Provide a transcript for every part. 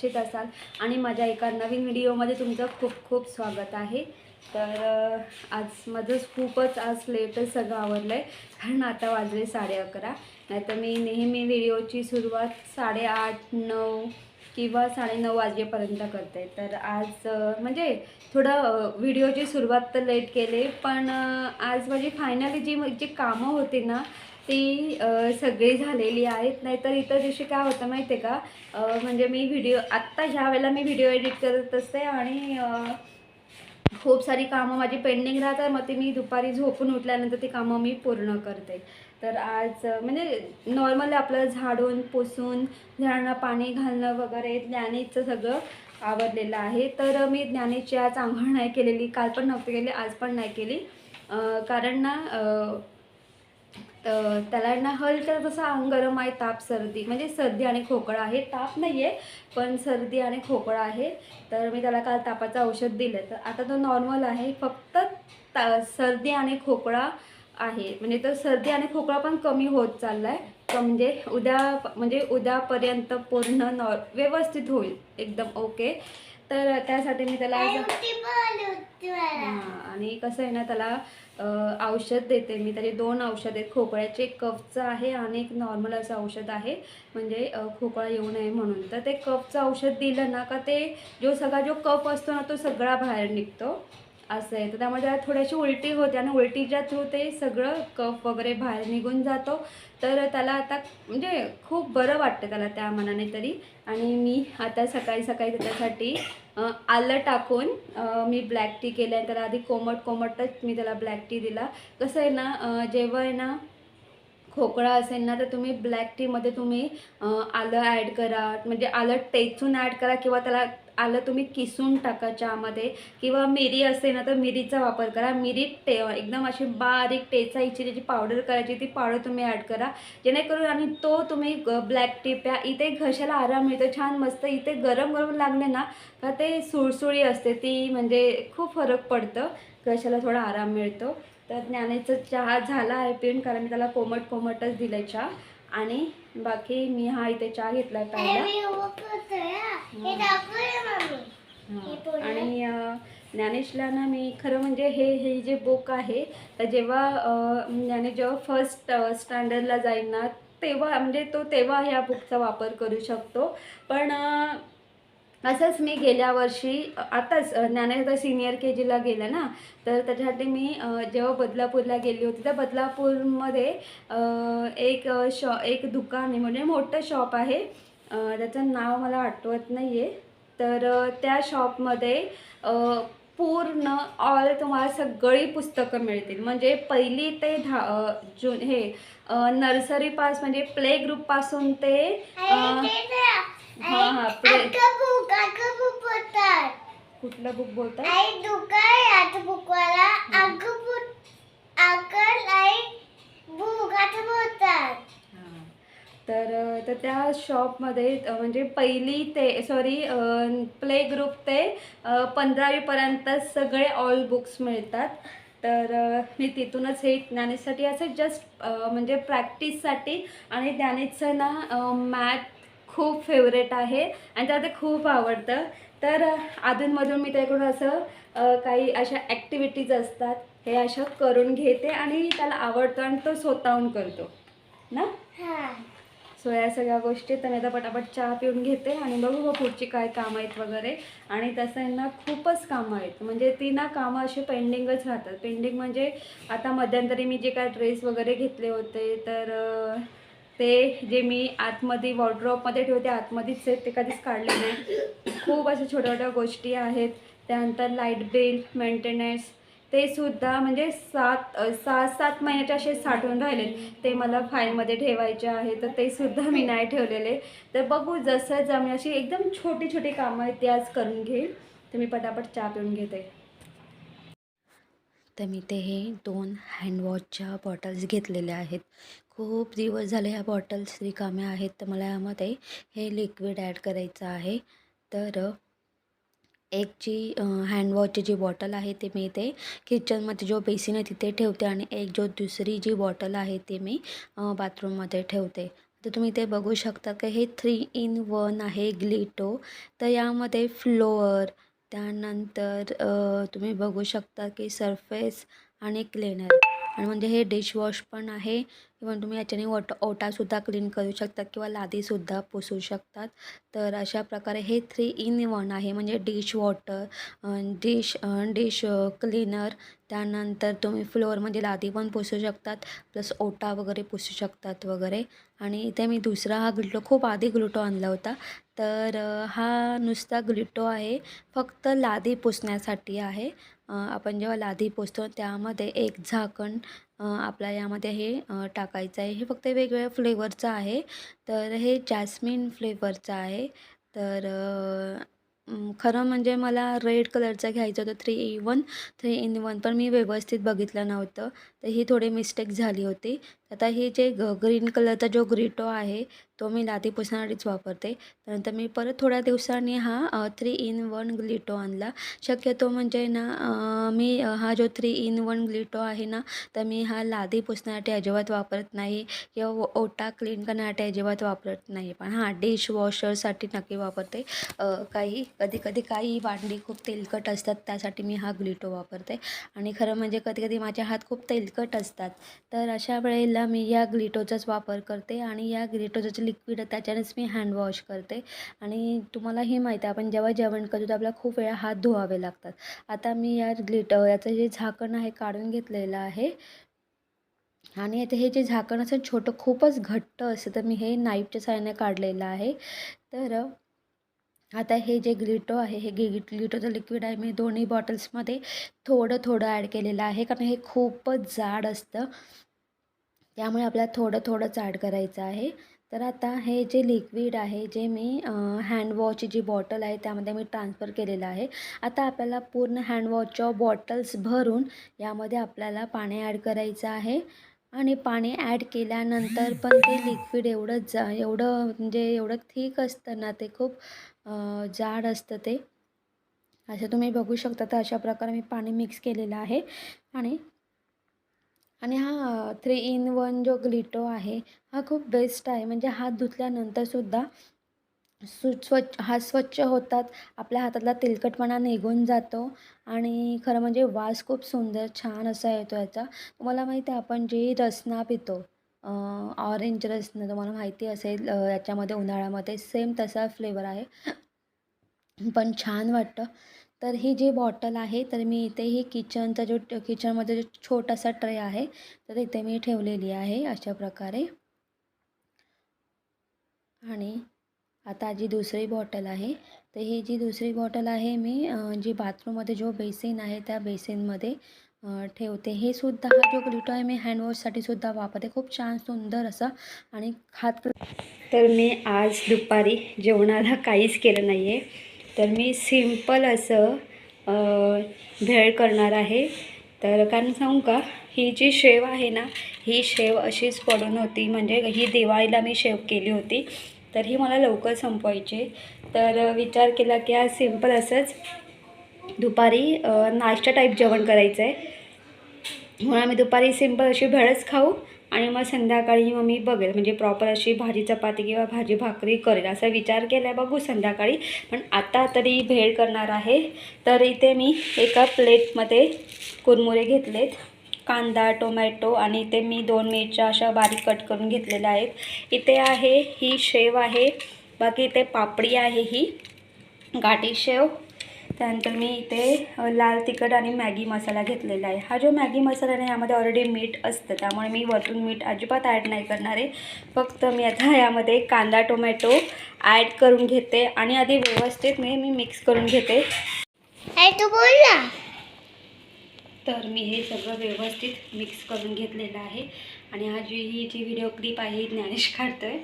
सुरक्षित असाल. आणि माझ्या एका नवीन व्हिडिओमध्ये तुमचं खूप खूप स्वागत आहे. तर आज माझं खूपच आज लेटच सगळं आवडलं आहे कारण आता वाजले साडे अकरा. नाहीतर मी नेहमी व्हिडिओची सुरुवात साडेआठ नऊ किंवा साडेनऊ वाजेपर्यंत करते. तर आज म्हणजे थोडं व्हिडिओची सुरुवात तर लेट केली. पण आज माझी फायनली जी जी कामं होती ना ती सगळी झालेली आहेत. नाहीतर इतर दिवशी काय होतं माहिती आहे का म्हणजे मी व्हिडिओ आत्ता ह्या वेळेला मी व्हिडिओ एडिट करत असते आणि खूप सारी कामं माझी पेंडिंग राहतात. मग ती मी दुपारी झोपून उठल्यानंतर ती कामं मी पूर्ण करते. तर आज म्हणजे नॉर्मल आपलं झाडून पुसून झाडांना पाणी घालणं वगैरे ज्ञानीचं सगळं आवडलेलं आहे. तर मी ज्ञानीची आज आंघोळ नाही केलेली काल पण नव्हती केली आज पण नाही केली. कारण ना तर त्याला ना हलका जसा अंग गरम आहे ताप सर्दी म्हणजे सर्दी आणि खोकळा आहे. ताप नाही आहे पण सर्दी आणि खोकळा आहे. तर मी त्याला काल तापाचं औषध दिलं. तर आता तो नॉर्मल आहे फक्त ता सर्दी आणि खोकळा आहे. म्हणजे तो सर्दी आणि खोकळा पण कमी होत चालला आहे म्हणजे उद्या म्हणजे उद्यापर्यंत पूर्ण नॉर व्यवस्थित होईल एकदम ओके. तर त्यासाठी मी त्याला आणि कसं आहे ना त्याला औषध देते मी. त्याचे दोन औषध आहेत. खोकळ्याचे एक कफचं आहे आणि एक नॉर्मल असं औषध आहे. म्हणजे खोकळा येऊ नये म्हणून. तर ते कफचं औषध दिलं ना का ते जो सगळा जो कफ असतो ना तो सगळा बाहेर निघतो. असं आहे. तर त्यामुळे त्याला थोडीशी उलटी होते आणि उलटीच्या थ्रू ते सगळं कफ वगैरे बाहेर निघून जातो. तर त्याला आता म्हणजे खूप बरं वाटतं त्याला त्या मनाने तरी. आणि मी आता सकाळी सकाळी त्याच्यासाठी आलं टाकून मी ब्लॅक टी केलं आहे त्याला आधी कोमट कोमटच मी त्याला ब्लॅक टी दिला. कसं आहे ना जेव्हा आहे ना खोकळा असेल ना तर तुम्ही ब्लॅक टीमध्ये तुम्ही आलं ॲड करा. म्हणजे आलं टेचून ॲड करा किंवा त्याला आलं तुम्ही किसून टाका चहामध्ये. किंवा मिरी असेल ना तर मिरीचा वापर करा. मिरी टे एकदम अशी बारीक टेचायची त्याची पावडर करायची ती पावडर तुम्ही ॲड करा. जेणेकरून आणि तो तुम्ही ब्लॅक टी प्या इथे घशाला आराम मिळतो. छान मस्त इथे गरम गरम लागले ना का ते सुळसुळी असते. ती म्हणजे खूप फरक पडतं. घशाला थोडा आराम मिळतो. तर ज्ञानेचा चहा झाला आहे पिऊन कारण मी त्याला कोमट कोमटच दिलं चहा. आणि बाकी मी हा इथे चहा घेतला पहिला हां. आणि ज्ञानेशला ना मी खरं म्हणजे हे हे जे बुक आहे तर जेव्हा ज्ञानेश जेव्हा फर्स्ट स्टँडर्डला जाईल ना तेव्हा म्हणजे तो तेव्हा ह्या बुकचा वापर करू शकतो. पण असंच मी गेल्या वर्षी आताच अ, ज्ञानेश आता सिनियर के जीला गेलं ना तर त्याच्यासाठी मी जेव्हा बदलापूरला गेली होती तर बदलापूरमध्ये एक शॉ एक दुकान आहे म्हणजे मोठं शॉप आहे. त्याचं नाव मला आठवत नाही आहे तर त्या शॉपमध्ये पूर्ण ऑल तुम्हाला सगळी पुस्तकं मिळतील. म्हणजे पहिली ते दहा अ, जून हे नर्सरी पास म्हणजे प्ले ग्रुपपासून ते अ, हां हां प्ले कुठलं बुक बोलतात? हां. तर अ, तर तर त्या शॉपमध्ये म्हणजे पहिली ते सॉरी प्ले ग्रुप ते पंधरावीपर्यंत सगळे ऑल बुक्स मिळतात. तर मी तिथूनच हे ज्ञानेशसाठी असं जस्ट म्हणजे प्रॅक्टिससाठी आणि ज्ञानेशचं ना मॅथ खूप फेवरेट आहे आणि त्याला ते खूप आवडतं. तर अधूनमधून मी त्याकडून असं काही अशा ॲक्टिव्हिटीज असतात हे अशा करून घेते आणि त्याला आवडतं आणि तो स्वतःहून करतो. ना? सो या सगळ्या गोष्टी तर मी आता पटापट चहा पिऊन घेते आणि बघू बघ पुढची काय कामं आहेत वगैरे. आणि तसं यांना ना खूपच कामं आहेत. म्हणजे ती ना कामं अशी पेंडिंगच राहतात. पेंडिंग म्हणजे आता मध्यंतरी मी जे काय ड्रेस वगैरे घेतले होते तर ते जे मी आतमध्ये वॉर्ड्रॉपमध्ये ठेवते आतमध्येच आहेत ते कधीच काढले नाही. खूप अशा छोट्या छोट्या गोष्टी आहेत. त्यानंतर लाइट बिल मेंटेनन्स ते सुद्धा म्हणजे सात सहा सात महिन्याचे असे साठवून राहिले ते मला फाईलमध्ये ठेवायचे आहे तर ते सुद्धा मी नाही ठेवलेले. तर बघू जसं जमेल अशी एकदम छोटी छोटी कामं आहेत ती आज करून घेईल. तर मी पटापट चहा पिऊन घेते. तर मी ते हे दोन हँडवॉशच्या बॉटल्स घेतलेल्या आहेत. खूप दिवस झाले ह्या बॉटल्स रिकाम्या आहेत. तर मला यामध्ये हे लिक्विड ॲड करायचं आहे. तर एक जी हँडवॉशची जी बॉटल आहे ते मी इथे किचनमध्ये जो बेसिन आहे तिथे ठेवते आणि एक जो दुसरी जी बॉटल आहे ती मी बाथरूममध्ये ठेवते. तर तुम्ही इथे बघू शकता की हे थ्री इन वन आहे ग्लिटो तर यामध्ये फ्लोअर त्यानंतर तुम्ही बघू शकता की सरफेस आणि क्लेनर आणि म्हणजे हे डिशवॉश पण आहे. इव्हन तुम्ही याच्याने वॉट ओटासुद्धा क्लीन करू शकता किंवा लादीसुद्धा पुसू शकतात. तर अशा प्रकारे हे थ्री इन वन आहे. म्हणजे dish water dish dish cleaner त्यानंतर तुम्ही फ्लोअरमध्ये लादी पण पुसू शकतात. प्लस ओटा वगैरे पुसू शकतात वगैरे. आणि इथे मी दुसरा हा ग्लिटो खूप आधी ग्लुटो आणला होता. तर हा नुसता ग्लिटो आहे. फक्त लादी पुसण्यासाठी आहे. आपण जेव्हा लादी पोचतो त्यामध्ये एक झाकण आपल्या यामध्ये हे टाकायचं आहे. हे फक्त वेगवेगळ्या फ्लेवरचं आहे. तर हे जॅस्मिन फ्लेवरचं आहे. तर खरं म्हणजे मला रेड कलरचं घ्यायचं होतं three in one three in one पण मी व्यवस्थित बघितलं नव्हतं. तर ही थोडी मिस्टेक झाली होती. आता हे जे ग ग्रीन कलरचा जो ग्रिटो आहे तो मी लादी पुसण्यासाठीच वापरते. त्यानंतर मी परत थोड्या दिवसांनी हा थ्री इन वन ग्लिटो आणला. शक्यतो म्हणजे ना मी हा जो थ्री इन वन ग्लिटो आहे ना तर मी हा लादी पुसण्यासाठी अजिबात वापरत नाही किंवा ओ- ओटा क्लीन करण्यासाठी अजिबात वापरत नाही. पण हा डिश वॉशरसाठी नक्की वापरते. काही कधी कधी काही भांडी खूप तेलकट असतात त्यासाठी मी हा ग्लिटो वापरते. आणि खरं म्हणजे कधी कधी माझे हात खूप तेल तेलकट असतात. तर अशा वेळेला मी या ग्लिटोचाच वापर करते आणि या ग्लिटोजाचं लिक्विड त्याच्यानेच मी हँडवॉश करते. आणि तुम्हाला हे माहीत आहे आपण जेव्हा जेवण करतो तर आपल्याला खूप वेळा हात धुवावे लागतात. आता मी या ग्लिट याचं जे झाकण आहे काढून घेतलेलं आहे. आणि आता हे जे झाकण असं छोटं खूपच घट्ट असतं तर मी हे नाईफच्या सहाय्याने काढलेलं आहे. तर आता हे जे ग्लिटो आहे हे गि ग्लिटोचं लिक्विड आहे मी दोन्ही बॉटल्समध्ये थोडं थोडं ॲड केलेलं आहे. कारण हे खूपच जाड असतं. त्यामुळे आपल्याला थोडं थोडंच ॲड करायचं आहे. तर आता हे जे लिक्विड आहे जे मी हँडवॉशची जी बॉटल आहे त्यामध्ये मी ट्रान्सफर केलेलं आहे. आता आपल्याला पूर्ण हँडवॉशच्या बॉटल्स भरून यामध्ये आपल्याला पाणी ॲड करायचं आहे. आणि पाणी ॲड केल्यानंतर पण ते लिक्विड एवढं जा एवढं म्हणजे एवढं थिक असतं ना ते खूप जाड असतं ते. असं तुम्ही बघू शकता तर अशा प्रकारे मी पाणी मिक्स केलेलं आहे. आणि आणि हा थ्री इन वन जो ग्लिटो आहे हा खूप बेस्ट आहे. म्हणजे हात धुतल्यानंतरसुद्धा सु स्वच्छ हात स्वच्छ होतात. आपल्या हातातला तेलकटपणा निघून जातो. आणि खरं म्हणजे वास खूप सुंदर छान असा येतो याचा. तुम्हाला माहिती आहे आपण जे रसना पितो ऑरेंज रसनं तुम्हाला माहिती असेल याच्यामध्ये उन्हाळ्यामध्ये सेम तसा फ्लेवर आहे. पण छान वाटतं. तर ही जी बॉटल आहे तर मी इथे ही किचनचा जो किचनमध्ये जो छोटासा ट्रे आहे तर इथे मी ठेवलेली आहे अशा प्रकारे. आणि आता जी दुसरी बॉटल आहे तर ही जी दुसरी बॉटल आहे मी जी बाथरूममध्ये जो बेसिन आहे त्या बेसिनमध्ये ठेवते. हे सुद्धा हा जो ग्लुटो आहे मी हँडवॉशसाठी सुद्धा वापरते. खूप छान सुंदर असं आणि हात तर मी आज दुपारी जेवणाला काहीच केलं नाही आहे तर मी सिंपल असं भेळ करणार आहे. तर कारण सांगू का ही जी शेव आहे ना ही शेव अशीच पडून होती. म्हणजे ही दिवाळीला मी शेव केली होती. तर ही मला लवकर संपवायची. तर विचार केला की आज सिंपल असंच दुपारी नाश्ता टाईप जेवण करायचं आहे म्हणून आम्ही दुपारी सिंपल अशी भेळच खाऊ आणि मग संध्याकाळी मग मी बघेल. म्हणजे प्रॉपर अशी भाजी चपाती किंवा भाजी भाकरी करेल असा विचार केला आहे बघू संध्याकाळी. पण आता तरी भेळ करणार आहे. तर इथे मी एका प्लेटमध्ये कुरमुरे घेतलेत. कांदा टोमॅटो आणि इथे मी दोन मिरच्या अशा बारीक कट करून घेतलेल्या आहेत. इथे आहे ही शेव आहे. बाकी इथे पापडी आहे ही. गाठी शेव. त्यानंतर मी इथे लाल तिखट आणि मॅगी मसाला घेतलेला आहे. हा जो मॅगी मसाला आहे यामध्ये ऑलरेडी मीठ असतं. त्यामुळे मी वरतून मीठ अजिबात ॲड नाही करणार आहे. फक्त मी आता यामध्ये कांदा टोमॅटो ॲड करून घेते आणि आधी व्यवस्थित मी मी मिक्स करून घेते. तू बोल ना. तर मी हे सगळं व्यवस्थित मिक्स करून घेतलेलं आहे. आणि हा जी ही जी व्हिडिओ क्लिप आहे ज्ञानेश काढतो आहे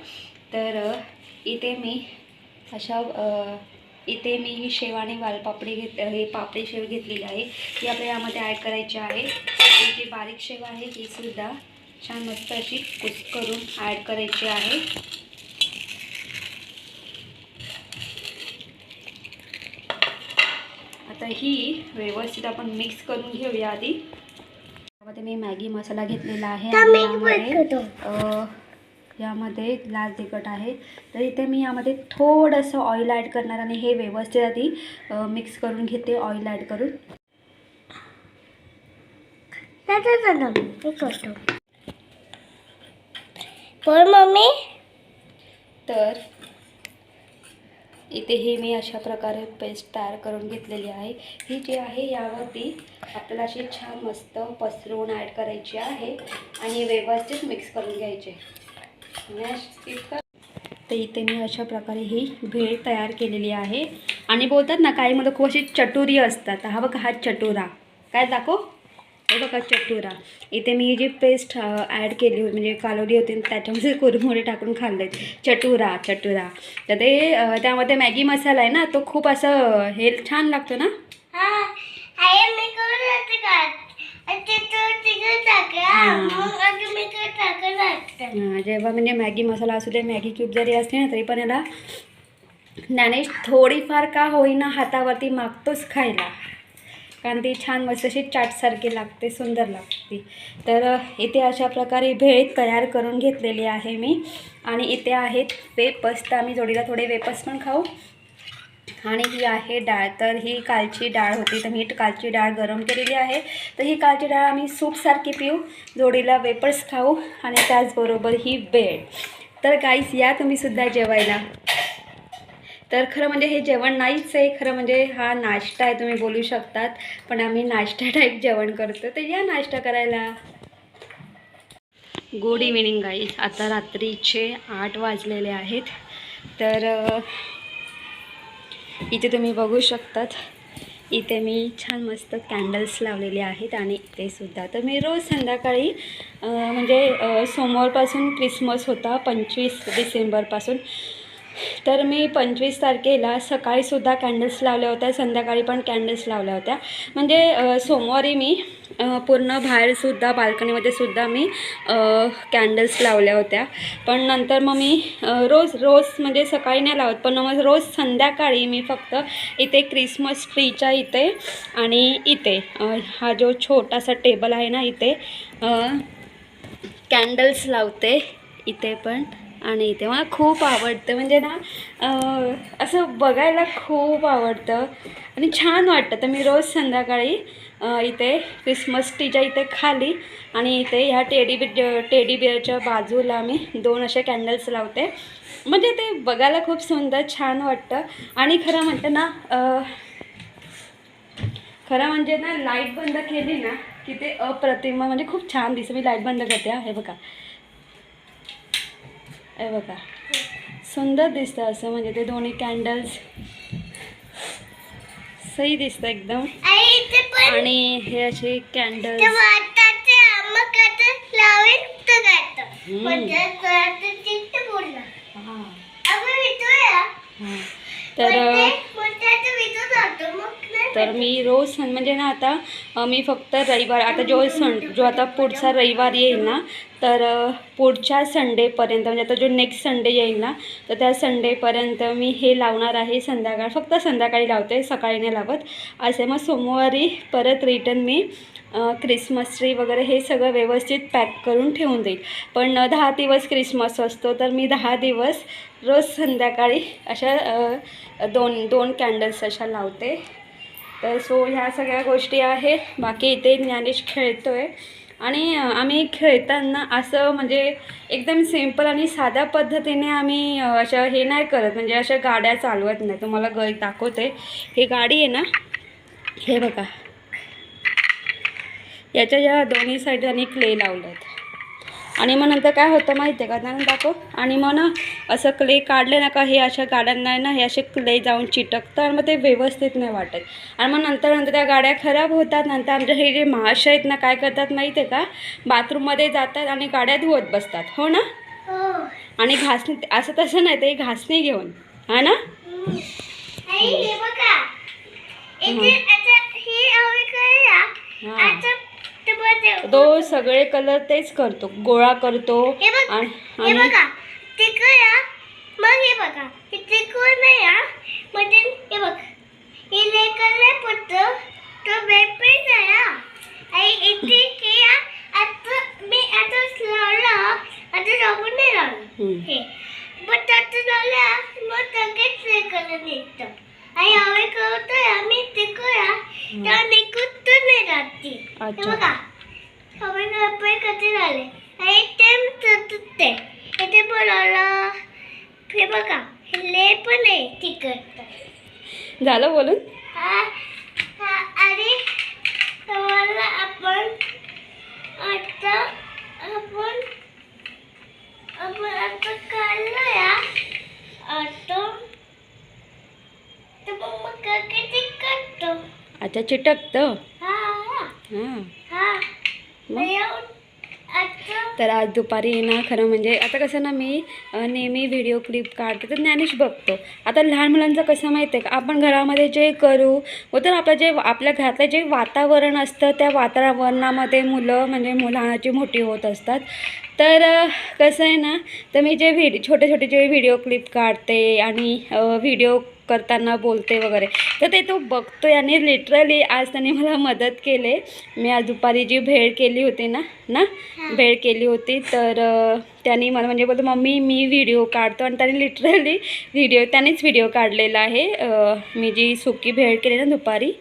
तर इथे मी अशा इथे मी ही शेव आणि वालपापडी घेत हे पापडी शेव घेतलेली आहे. ती आपल्या यामध्ये ॲड करायची आहे. ही जी बारीक शेव आहे ही सुद्धा छान मस्त अशी कुस करून ॲड करायची आहे. आता ही व्यवस्थित आपण मिक्स करून घेऊया आधी. त्यामध्ये मी मॅगी मसाला घेतलेला आहे यामध्ये लाल तिखट आहे. तर इथे मी यामध्ये थोडंसं ऑइल ॲड करणार आणि हे व्यवस्थित आधी मिक्स करून घेते ऑइल ॲड करून. मम्मी. तर इथे ही मी अशा प्रकारे पेस्ट तयार करून घेतलेली आहे. ही जी आहे यावरती आपल्याला अशी छान मस्त पसरवून ॲड करायची आहे आणि व्यवस्थित मिक्स करून घ्यायचे. आणि तर इथे मी अशा प्रकारे ही भेळ तयार केलेली आहे. आणि बोलतात ना काही मुलं खूप अशी चटुरी असतात. हा बघा हा चटुरा. काय दाखव? हे बघा चटुरा. इथे मी जी पेस्ट ॲड केली होती म्हणजे कालवली होती त्याच्यामध्ये कुरमुरे टाकून खाल्ले चटुरा चटुरा. तर ते त्यामध्ये मॅगी मसाला आहे ना तो खूप असं हे छान लागतो ना हा आई मी करू लागते का ते तो तिकडे टाका हा. मग अजून मी काय टाकलं लागतं अं, जेव्हा म्हणजे मॅगी मसाला असू दे मॅगी क्यूब जरी असते ना तरी पण याला ज्ञानेश थोडीफार का होईना हातावरती मागतोच खायला. कारण ती छान मस्त अशी चाटसारखी लागते सुंदर लागते. तर इथे अशा प्रकारे भेळ तयार करून घेतलेली आहे मी. आणि इथे आहेत वेपस तर आम्ही जोडीला थोडे वेपस पण खाऊ. आणि ही आहे डाळ. तर ही कालची डाळ होती. तर मी कालची डाळ गरम केलेली आहे. तर ही कालची डाळ आम्ही सूपसारखी पिऊ. जोडीला वेपर्स खाऊ. आणि त्याचबरोबर ही बेड तर गाईस या तुम्हीसुद्धा जेवायला. तर खरं म्हणजे हे जेवण नाहीच आहे. खरं म्हणजे हा नाश्ता आहे तुम्ही बोलू शकतात. पण आम्ही नाश्ता टाईप जेवण करतो. तर या नाश्ता करायला. गुड इव्हिनिंग गाईज आता रात्रीचे आठ वाजलेले आहेत. तर इथे तुम्ही बघू शकतात. इथे मी छान मस्त कॅन्डल्स लावलेले आहेत आणि इथे सुद्धा. तर मी रोज संध्याकाळी म्हणजे सोमवारपासून क्रिसमस होता पंचवीस डिसेंबरपासून. तर मी पंचवीस तारखेला सकाळीसुद्धा कॅन्डल्स लावल्या होत्या संध्याकाळी पण कॅन्डल्स लावल्या होत्या. म्हणजे सोमवारी मी पूर्ण बाहेरसुद्धा बाल्कनीमध्ये सुद्धा मी कॅन्डल्स लावल्या होत्या. पण नंतर मग मी रोज रोज म्हणजे सकाळी नाही लावत पण मग रोज संध्याकाळी मी फक्त इथे क्रिसमस ट्रीच्या इथे आणि इथे हा जो छोटासा टेबल आहे ना इथे कॅन्डल्स लावते इथे पण. आणि ते मला खूप आवडतं. म्हणजे ना असं बघायला खूप आवडतं. आणि छान वाटतं. तर मी रोज संध्याकाळी इथे क्रिसमस ट्रीच्या इथे खाली आणि इथे ह्या टेडी बि टेडी बिअरच्या बाजूला मी दोन असे कॅन्डल्स लावते. म्हणजे ते बघायला खूप सुंदर छान वाटतं. आणि खरं म्हणतं ना खरं म्हणजे ना लाइट बंद केली ना की ते अप्रतिम. म्हणजे खूप छान दिसतं. मी लाइट बंद करते हे बघा. हे बघा. सुंदर दिसतं असं म्हणजे ते दोन्ही कॅन्डल्स सही दिसतं एकदम. आणि हे असे कॅन्डल्स कसं लावेल तर तर मी रोज सण म्हणजे ना आता मी फक्त रविवार आता जो सण जो आता पुढचा रविवार येईल ना तर पुढच्या संडेपर्यंत म्हणजे आता जो नेक्स्ट संडे येईल ना तर त्या संडेपर्यंत मी हे लावणार आहे संध्याकाळ फक्त संध्याकाळी लावते सकाळी नाही लावत. असे मग सोमवारी परत रिटर्न मी क्रिसमस ट्री वगैरे हे सगळं व्यवस्थित पॅक करून ठेवून देईल. पण दहा दिवस क्रिसमस असतो तर मी दहा दिवस रोज संध्याकाळी अशा दोन दोन कॅन्डल्स अशा लावते. तर सो ह्या सगळ्या गोष्टी आहे बाकी इथे ज्ञानेश खेळतो आहे आणि आम्ही खेळताना असं म्हणजे एकदम सिंपल आणि साध्या पद्धतीने आम्ही अशा हे नाही करत. म्हणजे अशा गाड्या चालवत नाही. तुम्हाला ग दाखवते. हे गाडी आहे ना? हे बघा. याच्या या दोन्ही साईड आणि क्ले लावलं आहेत आणि मग नंतर काय होतं माहिती आहे का? त्यांना दाखव. आणि मग ना असं क्ले काढले ना का हे अशा गाड्यांना ना हे असे क्ले जाऊन चिटकतं आणि मग ते व्यवस्थित नाही वाटत. आणि मग नंतर नंतर त्या गाड्या खराब होतात. नंतर आमच्या हे जे महाशय आहेत ना काय करतात माहिती आहे का? बाथरूममध्ये जातात आणि गाड्या धुवत बसतात. हो ना? हो. आणि घासणी असं तसं नाही ते घासणी घेऊन. हा ना? हे ते सगळे कलर तेच करतो गोळा करतो हे आणि हे मग हे बघा हे म्हणजे हे बघ हे पुत्र तो आहे हा. इथे हे आता मी आता लावलं आता जाऊन नाही लावलं हम्म. हे. पण आता लावलं मग लगेच लेकरला निघतं. आई हवे करतोय आम्ही ते करा त्या निघत नाही राहते. हे अच्छा. बघा. हवे कपडे कसे झाले? आई ते ते इथे बोलावलं. हे बघा हे ले पण आहे तिकट झालं बोलून? हा हा आणि तुम्हाला आपण आता आपण आपण आता काढलं या आता तर मग मग किती करतो अच्छा चिटकतं? हा हा. हां. हा. तर आज दुपारी ना खरं म्हणजे आता कसं ना मी नेहमी व्हिडिओ क्लिप काढते तर ज्ञानेश बघतो. आता लहान मुलांचं कसं माहिती आहे का आपण घरामध्ये जे करू व तर आपलं जे आपल्या घरातलं जे वातावरण असतं त्या वातावरणामध्ये मुलं म्हणजे मुलाची मोठी होत असतात. तर कसं आहे ना तर मी जे व्हिडिओ छोटे छोटे जे व्हिडिओ क्लिप काढते आणि व्हिडिओ करताना बोलते वगैरे. तर ते तो बघतोय आणि लिटरली आज त्यांनी मला मदत केली. मी आज दुपारी जी भेळ केली होती ना ना भेळ केली होती तर त्यांनी मला म्हणजे बोलतो मम्मी मी व्हिडिओ काढतो. आणि त्याने लिटरली व्हिडिओ त्यानेच व्हिडिओ काढलेला आहे. मी जी सुकी भेळ केली ना दुपारी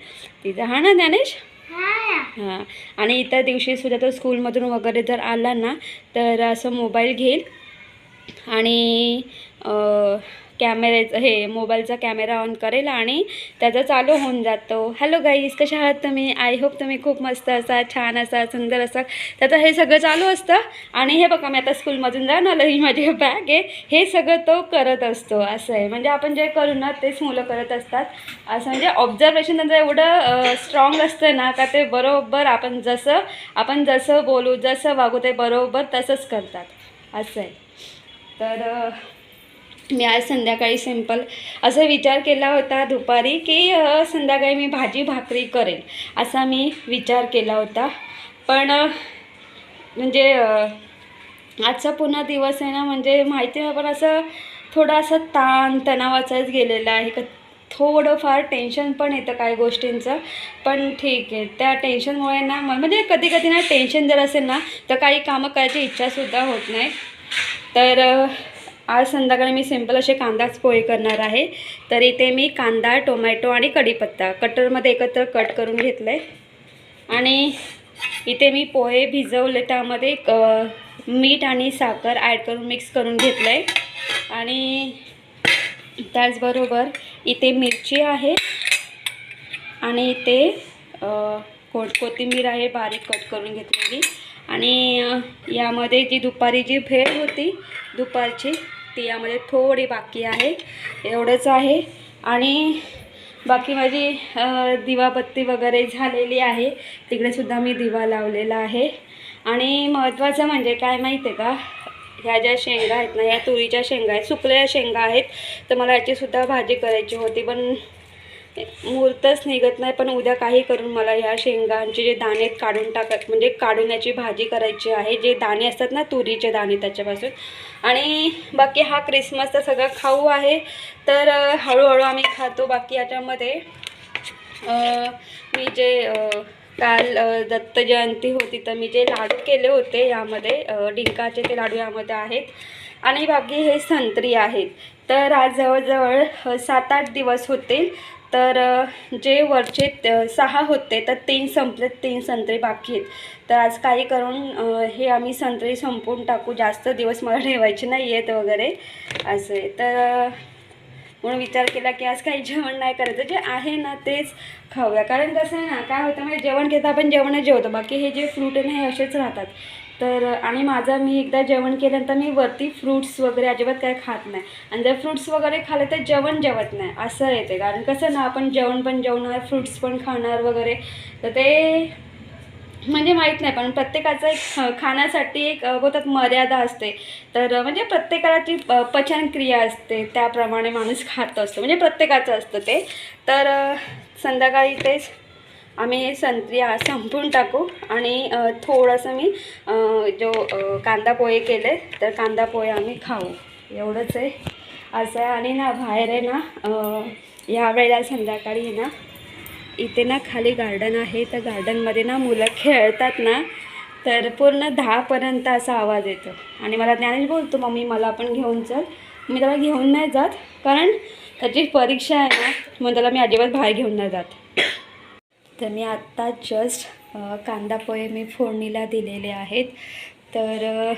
तिचा हा ना ज्ञानेश? हा. हां. आणि इतर दिवशी सुद्धा तो स्कूलमधून वगैरे जर आला ना तर असं मोबाईल घेईल. आणि कॅमेऱ्याचं हे मोबाईलचा कॅमेरा ऑन करेल आणि त्याचा चालू होऊन जातो. हॅलो गाईज कशा आहात तुम्ही? आय होप तुम्ही खूप मस्त असा छान असा सुंदर असा त्याचं हे सगळं चालू असतं आणि हे बघा मी आता स्कूलमधून जाऊन आलं ही माझी बॅग आहे. हे सगळं तो करत असतो असं आहे. म्हणजे आपण जे करू ना तेच मुलं करत असतात. असं म्हणजे ऑब्झर्वेशन त्यांचं एवढं स्ट्रॉंग असतं ना का ते बरोबर आपण जसं आपण जसं बोलू जसं वागू ते बरोबर तसंच करतात. असं आहे. तर मी आज संध्याकाळी सिंपल असं विचार केला होता दुपारी की संध्याकाळी मी भाजी भाकरी करेन असा मी विचार केला होता. पण म्हणजे आजचा पुन्हा दिवस आहे ना म्हणजे माहिती आहे पण असं थोडासा असं ताण तणावाचाच गेलेला आहे. का थोडंफार टेन्शन पण येतं काही गोष्टींचं. पण ठीक आहे त्या टेन्शनमुळे ना म- म्हणजे कधी कधी ना टेन्शन जर असेल ना तर काही कामं करायची इच्छासुद्धा होत नाही. तर आज संध्याकाळी मी सिंपल असे कांदाच पोहे करणार आहे. तर इथे मी कांदा टोमॅटो आणि कढीपत्ता कटरमध्ये एकत्र कट करून घेतलं आहे आणि इथे मी पोहे भिजवले त्यामध्ये मीठ आणि साखर ॲड करून मिक्स करून घेतलं आहे आणि त्याचबरोबर इथे मिरची आहे. आणि इथे अ, को कोथिंबीर आहे बारीक कट करून घेतलेली. आणि यामध्ये जी दुपारी जी भेळ होती दुपारची ती यामध्ये थोडी बाकी आहे. एवढंच आहे. आणि बाकी माझी दिवाबत्ती वगैरे झालेली आहे. तिकडेसुद्धा मी दिवा लावलेला आहे. आणि महत्त्वाचं म्हणजे काय माहिती आहे का? ह्या ज्या शेंगा आहेत ना या तुरीच्या शेंगा आहेत सुकलेल्या शेंगा आहेत. तर मला याचीसुद्धा भाजी करायची होती पण मुहूर्तच निघत नाही पण उद्या काही करून मला ह्या शेंगांचे जे दाणे काढून टाकत म्हणजे काढून याची भाजी करायची आहे जे दाणे असतात ना तुरीचे दाणे त्याच्यापासून. आणि बाकी हा क्रिसमसचा सगळा खाऊ आहे तर हळूहळू आम्ही खातो बाकी याच्यामध्ये. मी जे काल दत्त जयंती होती तर मी जे लाडू केले होते यामध्ये डिंकाचे ते लाडू यामध्ये आहेत. आणि बाकी हे संत्री आहेत. तर आज जवळजवळ सात आठ दिवस होतील. तर जे वरचे सहा होते तर तीन संपलेत तीन संत्री बाकी आहेत. तर आज काही करून हे आम्ही संत्री संपवून टाकू जास्त दिवस मला ठेवायचे नाही आहेत वगैरे असं. आहे तर म्हणून विचार केला की आज काही जेवण नाही करायचं जे आहे ना तेच खाऊया. कारण कसं आहे ना काय होतं म्हणजे जेवण घेता आपण जेवणच जेवतो. बाकी हे जे फ्रूट आहे ना हे असेच राहतात. तर आणि माझा मी एकदा जेवण केल्यानंतर मी वरती फ्रूट्स वगैरे अजिबात काय खात नाही. आणि जर फ्रूट्स वगैरे खाले तर जेवण जेवत नाही असं येते. कारण कसं ना आपण जेवण पण जेवणार फ्रूट्स पण खाणार वगैरे. तर ते म्हणजे माहीत नाही पण प्रत्येकाचं एक खाण्यासाठी एक बोलतात मर्यादा असते. तर म्हणजे प्रत्येकाला प- पचनक्रिया असते. त्याप्रमाणे माणूस खात असतो. म्हणजे प्रत्येकाचं असतं ते. तर संध्याकाळी तेच आम्ही हे संत्री संपून संपवून टाकू. आणि थोडंसं मी जो कांदा पोहे केले तर कांदा पोहे आम्ही खाऊ. एवढंच आहे. असं आहे. आणि ना बाहेर आहे ना ह्या वेळेला संध्याकाळी आहे ना इथे ना खाली गार्डन आहे. तर गार्डनमध्ये ना मुलं खेळतात ना तर पूर्ण दहापर्यंत असा आवाज येतो. आणि मला ज्ञानेश बोलतो मम्मी मला पण घेऊन चल. मी त्याला घेऊन नाही जात कारण त्याची परीक्षा आहे ना मग त्याला मी अजिबात बाहेर घेऊन नाही जात. तर मी आत्ता जस्ट कांदा पोहे मी फोडणीला दिलेले आहेत. तर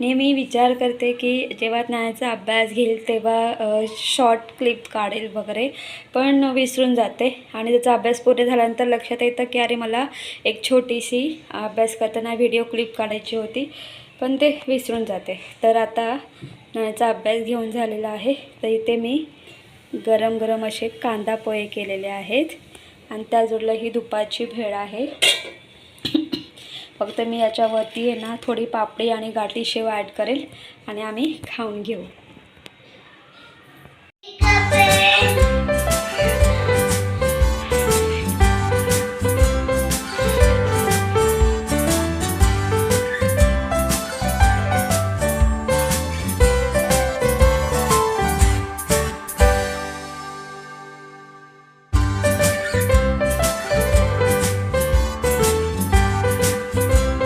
नेहमी विचार करते की जेव्हा ज्ञानाचा अभ्यास घेईल तेव्हा शॉर्ट क्लिप काढेल वगैरे पण विसरून जाते. आणि त्याचा अभ्यास पूर्ण झाल्यानंतर लक्षात येतं की अरे मला एक छोटीशी अभ्यास करताना व्हिडिओ क्लिप काढायची होती पण ते विसरून जाते. तर आता ज्ञानाचा अभ्यास घेऊन झालेला आहे. तर इथे मी गरम गरम असे कांदा पोहे केलेले आहेत. आणि त्या जोडला ही दुपारची भेळ आहे. फक्त मी याच्यावरती आहे ना थोडी पापडी आणि गाठी शेव ॲड करेल आणि आम्ही खाऊन घेऊ.